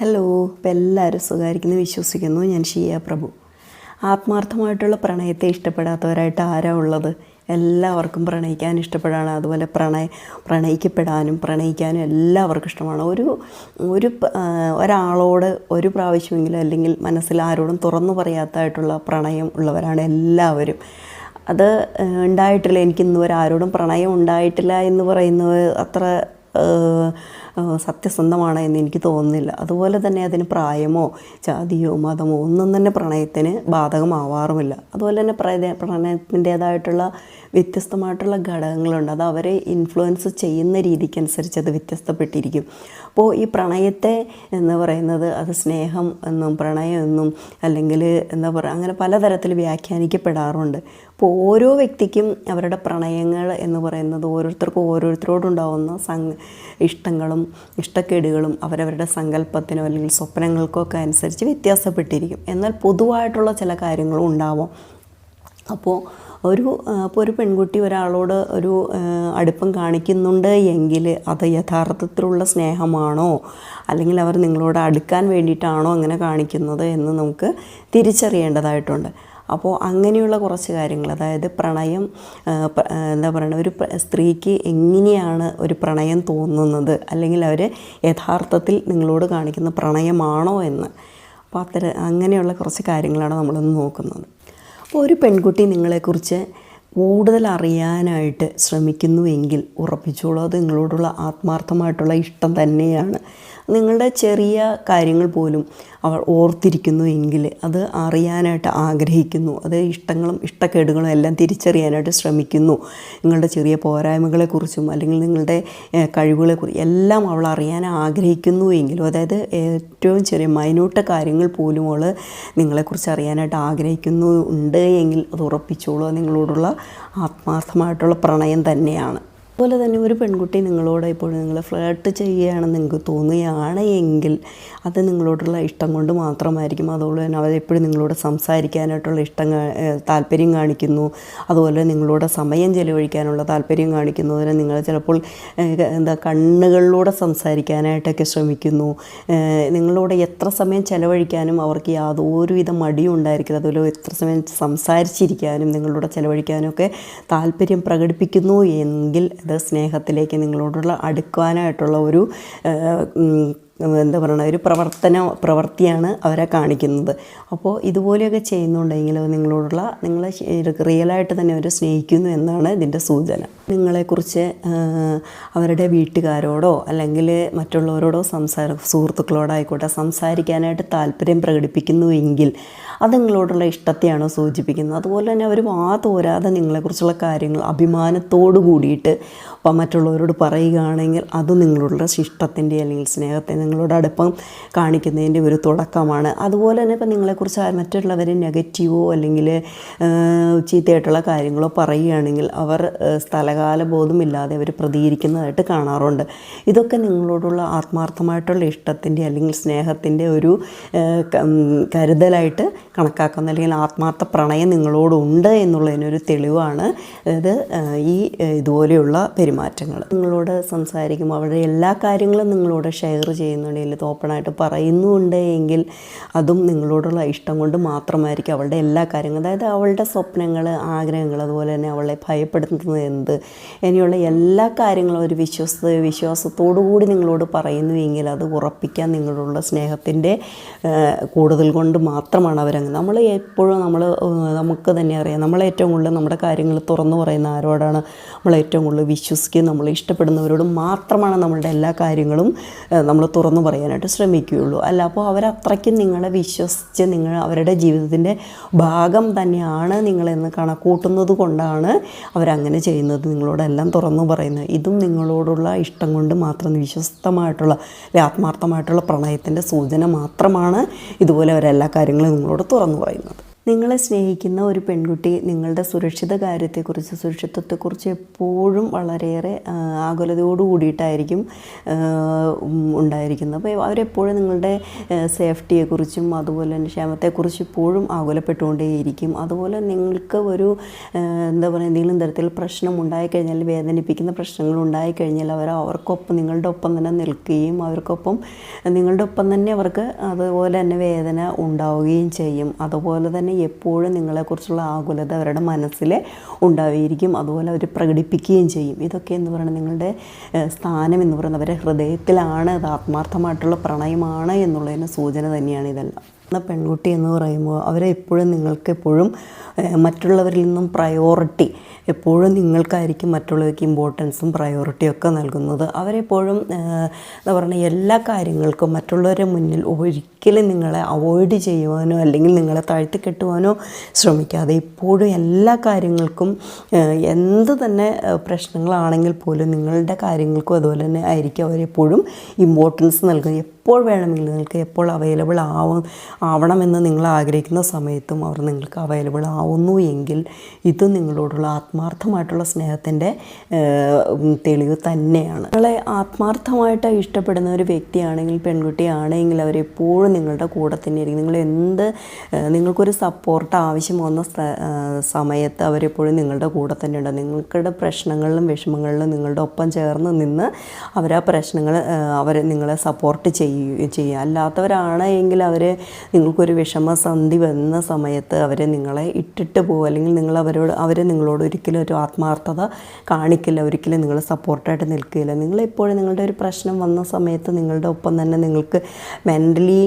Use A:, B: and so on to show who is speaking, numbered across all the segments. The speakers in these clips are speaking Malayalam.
A: ഹലോ ഇപ്പം എല്ലാവരും സുഖമായിരിക്കുന്നു വിശ്വസിക്കുന്നു. ഞാൻ ഷിയ പ്രഭു. ആത്മാർത്ഥമായിട്ടുള്ള പ്രണയത്തെ ഇഷ്ടപ്പെടാത്തവരായിട്ട് ആരാ ഉള്ളത്? എല്ലാവർക്കും പ്രണയിക്കാൻ ഇഷ്ടപ്പെടാണ് അതുപോലെ പ്രണയ പ്രണയിക്കപ്പെടാനും പ്രണയിക്കാനും എല്ലാവർക്കും ഇഷ്ടമാണ്. ഒരു ഒരു ഒരാളോട് ഒരു പ്രാവശ്യമെങ്കിലും അല്ലെങ്കിൽ മനസ്സിൽ ആരോടും തുറന്നു പറയാത്തായിട്ടുള്ള പ്രണയം ഉള്ളവരാണ് എല്ലാവരും. അത് ഉണ്ടായിട്ടില്ല. എനിക്ക് ഇന്ന് ആരോടും പ്രണയം ഉണ്ടായിട്ടില്ല എന്ന് പറയുന്നത് അത്ര സത്യസന്ധമാണ് എന്ന് എനിക്ക് തോന്നുന്നില്ല. അതുപോലെ തന്നെ അതിന് പ്രായമോ ജാതിയോ മതമോ ഒന്നും തന്നെ പ്രണയത്തിന് ബാധകമാവാറുമില്ല. അതുപോലെ തന്നെ പ്രണയ പ്രണയത്തിന്റേതായിട്ടുള്ള വ്യത്യസ്തമായിട്ടുള്ള ഘടകങ്ങളുണ്ട്. അത് അവരെ ഇൻഫ്ലുവൻസ് ചെയ്യുന്ന രീതിക്കനുസരിച്ച് അത് വ്യത്യസ്തപ്പെട്ടിരിക്കും. അപ്പോൾ ഈ പ്രണയത്തെ എന്ന് പറയുന്നത് അത് സ്നേഹം എന്നും പ്രണയം എന്നും അല്ലെങ്കിൽ എന്താ പറയുക അങ്ങനെ പലതരത്തിൽ വ്യാഖ്യാനിക്കപ്പെടാറുണ്ട്. അപ്പോൾ ഓരോ വ്യക്തിക്കും അവരുടെ പ്രണയങ്ങൾ എന്ന് പറയുന്നത് ഓരോരുത്തർക്കും ഓരോരുത്തരോടുണ്ടാവുന്ന സങ് ഇഷ്ടങ്ങളും ഇഷ്ടക്കേടുകളും അവരവരുടെ സങ്കല്പത്തിനോ അല്ലെങ്കിൽ സ്വപ്നങ്ങൾക്കോ ഒക്കെ അനുസരിച്ച് വ്യത്യാസപ്പെട്ടിരിക്കും. എന്നാൽ പൊതുവായിട്ടുള്ള ചില കാര്യങ്ങളും ഉണ്ടാവും. അപ്പോൾ ഒരു ഇപ്പോൾ ഒരു പെൺകുട്ടി ഒരാളോട് ഒരു അടുപ്പം കാണിക്കുന്നുണ്ട് എങ്കിൽ അത് യഥാർത്ഥത്തിലുള്ള സ്നേഹമാണോ? അല്ലെങ്കിൽ അവർ നിങ്ങളോട് അടുക്കാൻ വേണ്ടിയിട്ടാണോ അങ്ങനെ കാണിക്കുന്നത് എന്ന് നമുക്ക് തിരിച്ചറിയേണ്ടതായിട്ടുണ്ട്. അപ്പോൾ അങ്ങനെയുള്ള കുറച്ച് കാര്യങ്ങൾ അതായത് പ്രണയം എന്താ പറയുക ഒരു സ്ത്രീക്ക് എങ്ങനെയാണ് ഒരു പ്രണയം തോന്നുന്നത്? അല്ലെങ്കിൽ അവർ യഥാർത്ഥത്തിൽ നിങ്ങളോട് കാണിക്കുന്ന പ്രണയമാണോ എന്ന്? അപ്പോൾ അത്തരം അങ്ങനെയുള്ള കുറച്ച് കാര്യങ്ങളാണ് നമ്മളൊന്ന് നോക്കുന്നത്. അപ്പോൾ ഒരു പെൺകുട്ടി നിങ്ങളെക്കുറിച്ച് കൂടുതൽ അറിയാനായിട്ട് ശ്രമിക്കുന്നുവെങ്കിൽ ഉറപ്പിച്ചോളൂ അത് നിങ്ങളോടുള്ള ആത്മാർത്ഥമായിട്ടുള്ള ഇഷ്ടം തന്നെയാണ്. നിങ്ങളുടെ ചെറിയ കാര്യങ്ങൾ പോലും അവൾ ഓർത്തിരിക്കുന്നു എങ്കിൽ അത് അറിയാനായിട്ട് ആഗ്രഹിക്കുന്നു. അത് ഇഷ്ടങ്ങളും ഇഷ്ടക്കേടുകളും എല്ലാം തിരിച്ചറിയാനായിട്ട് ശ്രമിക്കുന്നു. നിങ്ങളുടെ ചെറിയ പോരായ്മകളെക്കുറിച്ചും അല്ലെങ്കിൽ നിങ്ങളുടെ കഴിവുകളെ കഴിവുകളെക്കുറിച്ചും എല്ലാം അവൾ അറിയാൻ ആഗ്രഹിക്കുന്നു എങ്കിലും അതായത് ഏറ്റവും ചെറിയ മൈന്യൂട്ട് കാര്യങ്ങൾ പോലും അവൾ നിങ്ങളെക്കുറിച്ച് അറിയാനായിട്ട് ആഗ്രഹിക്കുന്നു ഉണ്ട് എങ്കിൽ അത് ഉറപ്പിച്ചോളൂ. നിങ്ങളോടുള്ള ആത്മാർത്ഥമായിട്ടുള്ള പ്രണയം തന്നെയാണ്. അതുപോലെ തന്നെ ഒരു പെൺകുട്ടി നിങ്ങളോട് ഇപ്പോൾ നിങ്ങൾ ഫ്ലേർട്ട് ചെയ്യുകയാണെന്ന് നിങ്ങൾക്ക് തോന്നുകയാണ് എങ്കിൽ അത് നിങ്ങളോടുള്ള ഇഷ്ടം കൊണ്ട് മാത്രമായിരിക്കും. അതുപോലെ തന്നെ അവരെപ്പോഴും നിങ്ങളോട് സംസാരിക്കാനായിട്ടുള്ള ഇഷ്ടം താല്പര്യം കാണിക്കുന്നു. അതുപോലെ നിങ്ങളോട് സമയം ചെലവഴിക്കാനുള്ള താല്പര്യം കാണിക്കുന്നു. അതിനെ നിങ്ങൾ ചിലപ്പോൾ എന്താ കണ്ണുകളിലൂടെ സംസാരിക്കാനായിട്ടൊക്കെ ശ്രമിക്കുന്നു. നിങ്ങളോട് എത്ര സമയം ചെലവഴിക്കാനും അവർക്ക് യാതൊരുവിധ മടിയും ഉണ്ടായിരിക്കില്ല അതുപോലെ എത്ര സമയം സംസാരിച്ചിരിക്കാനും നിങ്ങളോട് ചെലവഴിക്കാനും ഒക്കെ താല്പര്യം പ്രകടിപ്പിക്കുന്നു എങ്കിൽ സ്നേഹത്തിലേക്ക് നിങ്ങളോടുള്ള അടുക്കാനായിട്ടുള്ള ഒരു എന്താ പറയുക ഒരു പ്രവർത്തന പ്രവൃത്തിയാണ് അവരെ കാണിക്കുന്നത്. അപ്പോൾ ഇതുപോലെയൊക്കെ ചെയ്യുന്നുണ്ടെങ്കിൽ നിങ്ങളോടുള്ള നിങ്ങളെ റിയലായിട്ട് തന്നെ അവർ സ്നേഹിക്കുന്നു എന്നാണ് ഇതിന്റെ സൂചന. നിങ്ങളെക്കുറിച്ച് അവരുടെ വീട്ടുകാരോടോ അല്ലെങ്കിൽ മറ്റുള്ളവരോടോ സംസാര സുഹൃത്തുക്കളോടായിക്കോട്ടെ സംസാരിക്കാനായിട്ട് താല്പര്യം പ്രകടിപ്പിക്കുന്നുവെങ്കിൽ അത് നിങ്ങളോടുള്ള ഇഷ്ടത്തെയാണ് സൂചിപ്പിക്കുന്നത്. അതുപോലെ തന്നെ അവർ വാ തോരാതെ നിങ്ങളെക്കുറിച്ചുള്ള കാര്യങ്ങൾ അഭിമാനത്തോടു കൂടിയിട്ട് മറ്റുള്ളവരോട് പറയുകയാണെങ്കിൽ അത് നിങ്ങളോടുള്ള ഇഷ്ടത്തിന്റെ അല്ലെങ്കിൽ സ്നേഹത്തെ നിങ്ങളോട് അടുപ്പം കാണിക്കുന്നതിന്റെ ഒരു തുടക്കമാണ്. അതുപോലെ തന്നെ ഇപ്പം നിങ്ങളെക്കുറിച്ച് മറ്റുള്ളവർ നെഗറ്റീവോ അല്ലെങ്കിൽ ചീത്തയായിട്ടുള്ള കാര്യങ്ങളോ പറയുകയാണെങ്കിൽ അവർ സ്ഥലകാല ബോധമില്ലാതെ അവർ പ്രതികരിക്കുന്നതായിട്ട് കാണാറുണ്ട്. ഇതൊക്കെ നിങ്ങളോടുള്ള ആത്മാർത്ഥമായിട്ടുള്ള ഇഷ്ടത്തിന്റെ അല്ലെങ്കിൽ സ്നേഹത്തിന്റെ ഒരു കരുതലായിട്ട് കണക്കാക്കുന്ന അല്ലെങ്കിൽ ആത്മാർത്ഥ പ്രണയം നിങ്ങളോടുണ്ട് എന്നുള്ളതിനൊരു തെളിവാണ് അതായത് ഈ ഇതുപോലെയുള്ള പെരുമാറ്റങ്ങൾ. നിങ്ങളോട് സംസാരിക്കുമ്പോൾ അവരുടെ എല്ലാ കാര്യങ്ങളും നിങ്ങളോട് ഷെയർ ചെയ്യുന്നുണ്ടെങ്കിൽ ഇത് ഓപ്പണായിട്ട് പറയുന്നുണ്ട് എങ്കിൽ അതും നിങ്ങളോടുള്ള ഇഷ്ടം കൊണ്ട് മാത്രമായിരിക്കും അവളുടെ എല്ലാ കാര്യങ്ങളും. അതായത് അവളുടെ സ്വപ്നങ്ങൾ ആഗ്രഹങ്ങൾ അതുപോലെ തന്നെ അവളെ ഭയപ്പെടുത്തുന്നത് എന്ത്? ഇനിയുള്ള എല്ലാ കാര്യങ്ങളും ഒരു വിശ്വസ വിശ്വാസത്തോടു കൂടി നിങ്ങളോട് പറയുന്നുവെങ്കിൽ അത് ഉറപ്പിക്കാൻ നിങ്ങളോടുള്ള സ്നേഹത്തിന്റെ കൂടുതൽ കൊണ്ട് മാത്രമാണ് അവരങ്ങ്. നമ്മൾ എപ്പോഴും നമ്മൾ നമുക്ക് തന്നെ അറിയാം. നമ്മൾ ഏറ്റവും കൂടുതൽ നമ്മുടെ കാര്യങ്ങൾ തുറന്നു പറയുന്ന ആരോടാണ് നമ്മൾ ഏറ്റവും കൂടുതൽ വിശ്വസിക്കുകയും നമ്മൾ ഇഷ്ടപ്പെടുന്നവരോട് മാത്രമാണ് നമ്മളുടെ എല്ലാ കാര്യങ്ങളും നമ്മൾ തുറന്നു പറയാനായിട്ട് ശ്രമിക്കുകയുള്ളൂ. അല്ല അപ്പോൾ അവരത്രയ്ക്കും നിങ്ങളെ വിശ്വസിച്ച് നിങ്ങൾ അവരുടെ ജീവിതത്തിന്റെ ഭാഗം തന്നെയാണ് നിങ്ങളെന്ന് കണക്കൂട്ടുന്നത് കൊണ്ടാണ് അവരങ്ങനെ ചെയ്യുന്നത്. നിങ്ങളോടെല്ലാം തുറന്നു പറയുന്നത്. ഇതും നിങ്ങളോടുള്ള ഇഷ്ടം കൊണ്ട് മാത്രം വിശ്വസ്തമായിട്ടുള്ള ആത്മാർത്ഥമായിട്ടുള്ള പ്രണയത്തിന്റെ സൂചന മാത്രമാണ് ഇതുപോലെ അവരെല്ലാ കാര്യങ്ങളും നിങ്ങളോട് തുറന്നു പറയുന്നത്. നിങ്ങളെ സ്നേഹിക്കുന്ന ഒരു പെൺകുട്ടി നിങ്ങളുടെ സുരക്ഷിത കാര്യത്തെക്കുറിച്ച് സുരക്ഷിതത്വത്തെക്കുറിച്ച് എപ്പോഴും വളരെയേറെ ആകുലതയോട് കൂടിയിട്ടായിരിക്കും ഉണ്ടായിരിക്കുന്നത്. അപ്പോൾ അവരെപ്പോഴും നിങ്ങളുടെ സേഫ്റ്റിയെക്കുറിച്ചും അതുപോലെ തന്നെ ക്ഷേമത്തെക്കുറിച്ച് ഇപ്പോഴും ആകുലപ്പെട്ടുകൊണ്ടേയിരിക്കും. അതുപോലെ നിങ്ങൾക്ക് ഒരു എന്താ പറയുക എന്തെങ്കിലും തരത്തിൽ പ്രശ്നം ഉണ്ടായിക്കഴിഞ്ഞാൽ വേദനിപ്പിക്കുന്ന പ്രശ്നങ്ങൾ ഉണ്ടായിക്കഴിഞ്ഞാൽ അവർ അവർക്കൊപ്പം നിങ്ങളുടെ ഒപ്പം തന്നെ നിൽക്കുകയും അവർക്കൊപ്പം നിങ്ങളുടെ ഒപ്പം തന്നെ അവർക്ക് അതുപോലെ തന്നെ വേദന ഉണ്ടാവുകയും ചെയ്യും. അതുപോലെ തന്നെ എപ്പോഴും നിങ്ങളെക്കുറിച്ചുള്ള ആകുലത അവരുടെ മനസ്സിൽ ഉണ്ടാവുകയായിരിക്കും. അതുപോലെ അവർ പ്രകടിപ്പിക്കുകയും ചെയ്യും. ഇതൊക്കെ എന്ന് പറയുന്നത് നിങ്ങളുടെ സ്ഥാനം എന്ന് പറയുന്നത് അവരുടെ ഹൃദയത്തിലാണ് അത് ആത്മാർത്ഥമായിട്ടുള്ള പ്രണയമാണ് എന്നുള്ളതിന് സൂചന തന്നെയാണ് ഇതെല്ലാം. പെൺകുട്ടി എന്ന് പറയുമ്പോൾ അവരെ എപ്പോഴും നിങ്ങൾക്ക് എപ്പോഴും മറ്റുള്ളവരിൽ നിന്നും പ്രയോറിറ്റി എപ്പോഴും നിങ്ങൾക്കായിരിക്കും മറ്റുള്ളവർക്ക് ഇമ്പോർട്ടൻസും പ്രയോറിറ്റിയും ഒക്കെ നൽകുന്നത്. അവരെപ്പോഴും എന്താ പറയുക എല്ലാ കാര്യങ്ങൾക്കും മറ്റുള്ളവരെ മുന്നിൽ ഒരിക്കലും നിങ്ങളെ അവോയ്ഡ് ചെയ്യുവാനോ അല്ലെങ്കിൽ നിങ്ങളെ താഴ്ത്തി കെട്ടുവാനോ ശ്രമിക്കാതെ എപ്പോഴും എല്ലാ കാര്യങ്ങൾക്കും എന്ത് തന്നെ പ്രശ്നങ്ങളാണെങ്കിൽ പോലും നിങ്ങളുടെ കാര്യങ്ങൾക്കും അതുപോലെ തന്നെ ആയിരിക്കും അവരെപ്പോഴും ഇമ്പോർട്ടൻസ് നൽകുന്നത്. എപ്പോൾ വേണമെങ്കിലും നിങ്ങൾക്ക് എപ്പോൾ അവൈലബിൾ ആവും ആവണമെന്ന് നിങ്ങൾ ആഗ്രഹിക്കുന്ന സമയത്തും അവർ നിങ്ങൾക്ക് അവൈലബിൾ ആവുന്നു എങ്കിൽ ഇത് നിങ്ങളോടുള്ള ആത്മാർത്ഥമായിട്ടുള്ള സ്നേഹത്തിന്റെ തെളിവ് തന്നെയാണ്. നിങ്ങളെ ആത്മാർത്ഥമായിട്ട് ഇഷ്ടപ്പെടുന്ന ഒരു വ്യക്തിയാണെങ്കിൽ പെൺകുട്ടിയാണെങ്കിൽ അവരെപ്പോഴും നിങ്ങളുടെ കൂടെ തന്നെയായിരിക്കും. നിങ്ങൾ എന്ത് നിങ്ങൾക്കൊരു സപ്പോർട്ട് ആവശ്യം വന്ന സമയത്ത് അവരെപ്പോഴും നിങ്ങളുടെ കൂടെ തന്നെ ഉണ്ട് നിങ്ങളുടെ പ്രശ്നങ്ങളിലും വിഷമങ്ങളിലും നിങ്ങളുടെ ഒപ്പം ചേർന്ന് നിന്ന് അവർ ആ പ്രശ്നങ്ങൾ അവർ നിങ്ങളെ സപ്പോർട്ട് ചെയ്യുക ചെയ്യുക. അല്ലാത്തവരാണ് എങ്കിൽ അവർ നിങ്ങൾക്കൊരു വിഷമസന്ധി വന്ന സമയത്ത് അവരെ നിങ്ങളെ ഇട്ടിട്ട് പോകും അല്ലെങ്കിൽ നിങ്ങൾ അവരോട് അവർ നിങ്ങളോട് ഒരിക്കലും ഒരു ആത്മാർത്ഥത കാണിക്കില്ല. ഒരിക്കലും നിങ്ങൾ സപ്പോർട്ടായിട്ട് നിൽക്കില്ല. നിങ്ങളെപ്പോഴും നിങ്ങളുടെ ഒരു പ്രശ്നം വന്ന സമയത്ത് നിങ്ങളുടെ ഒപ്പം തന്നെ നിങ്ങൾക്ക് മെന്റലി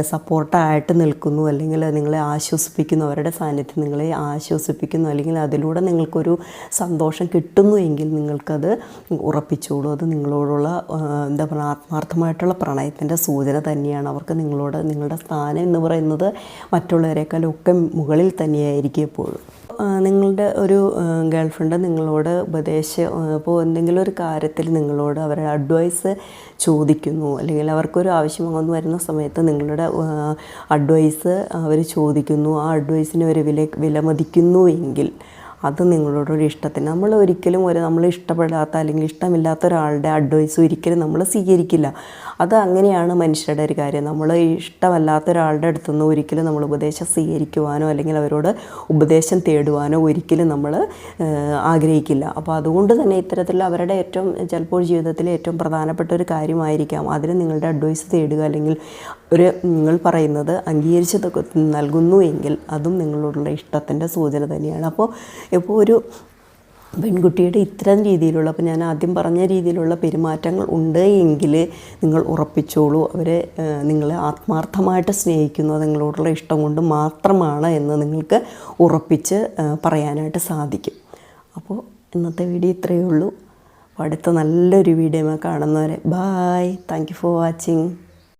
A: സപ്പോർട്ടായിട്ട് നിൽക്കുന്നു. അല്ലെങ്കിൽ നിങ്ങളെ ആശ്വസിപ്പിക്കുന്നു. അവരുടെ സാന്നിധ്യം നിങ്ങളെ ആശ്വസിപ്പിക്കുന്നു. അല്ലെങ്കിൽ അതിലൂടെ നിങ്ങൾക്കൊരു സന്തോഷം കിട്ടുന്നു എങ്കിൽ നിങ്ങൾക്കത് ഉറപ്പിച്ചോളൂ അത് നിങ്ങളോടുള്ള എന്താ പറയുക ആത്മാർത്ഥമായിട്ടുള്ള പ്രണയത്തിന്റെ സൂചന തന്നെയാണ്. അവർക്ക് നിങ്ങളോട് നിങ്ങളുടെ സ്ഥാനം എന്ന് പറയുന്നത് മറ്റുള്ളവരെക്കാളൊക്കെ മുകളിൽ തന്നെയായിരിക്കും എപ്പോഴും. നിങ്ങളുടെ ഒരു ഗേൾഫ്രണ്ട് നിങ്ങളോട് ഉപദേശം ഇപ്പോൾ എന്തെങ്കിലും ഒരു കാര്യത്തിൽ നിങ്ങളോട് അവരുടെ അഡ്വൈസ് ചോദിക്കുന്നു അല്ലെങ്കിൽ അവർക്കൊരു ആവശ്യം വന്നു വരുന്ന സമയത്ത് നിങ്ങളുടെ അഡ്വൈസ് അവർ ചോദിക്കുന്നു ആ അഡ്വൈസിന് അവർ വില വിലമതിക്കുന്നു എങ്കിൽ അത് നിങ്ങളോടൊരു ഇഷ്ടത്തിന്. നമ്മൾ ഒരിക്കലും ഒരു നമ്മൾ ഇഷ്ടപ്പെടാത്ത അല്ലെങ്കിൽ ഇഷ്ടമില്ലാത്ത ഒരാളുടെ അഡ്വൈസ് ഒരിക്കലും നമ്മൾ സ്വീകരിക്കില്ല. അത് അങ്ങനെയാണ് മനുഷ്യരുടെ ഒരു കാര്യം. നമ്മൾ ഇഷ്ടമല്ലാത്ത ഒരാളുടെ അടുത്തുനിന്ന് ഒരിക്കലും നമ്മൾ ഉപദേശം സ്വീകരിക്കുവാനോ അല്ലെങ്കിൽ അവരോട് ഉപദേശം തേടുവാനോ ഒരിക്കലും നമ്മൾ ആഗ്രഹിക്കില്ല. അപ്പോൾ അതുകൊണ്ട് തന്നെ ഇത്തരത്തിൽ അവരുടെ ഏറ്റവും ചിലപ്പോൾ ജീവിതത്തിലെ ഏറ്റവും പ്രധാനപ്പെട്ട ഒരു കാര്യമായിരിക്കാം. അതിന് നിങ്ങളുടെ അഡ്വൈസ് തേടുക അല്ലെങ്കിൽ ഒരു നിങ്ങൾ പറയുന്നത് അംഗീകരിച്ച് നൽകുന്നു എങ്കിൽ അതും നിങ്ങളോടുള്ള ഇഷ്ടത്തിന്റെ സൂചന തന്നെയാണ്. അപ്പോൾ ഇപ്പോൾ ഒരു പെൺകുട്ടിയുടെ ഇത്തരം രീതിയിലുള്ള അപ്പോൾ ഞാൻ ആദ്യം പറഞ്ഞ രീതിയിലുള്ള പെരുമാറ്റങ്ങൾ ഉണ്ട് എങ്കിൽ നിങ്ങൾ ഉറപ്പിച്ചോളൂ. അവരെ നിങ്ങളെ ആത്മാർത്ഥമായിട്ട് സ്നേഹിക്കുന്നു. അത് നിങ്ങളോടുള്ള ഇഷ്ടം കൊണ്ട് മാത്രമാണ് എന്ന് നിങ്ങൾക്ക് ഉറപ്പിച്ച് പറയാനായിട്ട് സാധിക്കും. അപ്പോൾ ഇന്നത്തെ വീഡിയോ ഇത്രയേ ഉള്ളൂ. അപ്പോൾ അടുത്ത നല്ലൊരു വീഡിയോ കാണുന്നവരെ bye thank you for watching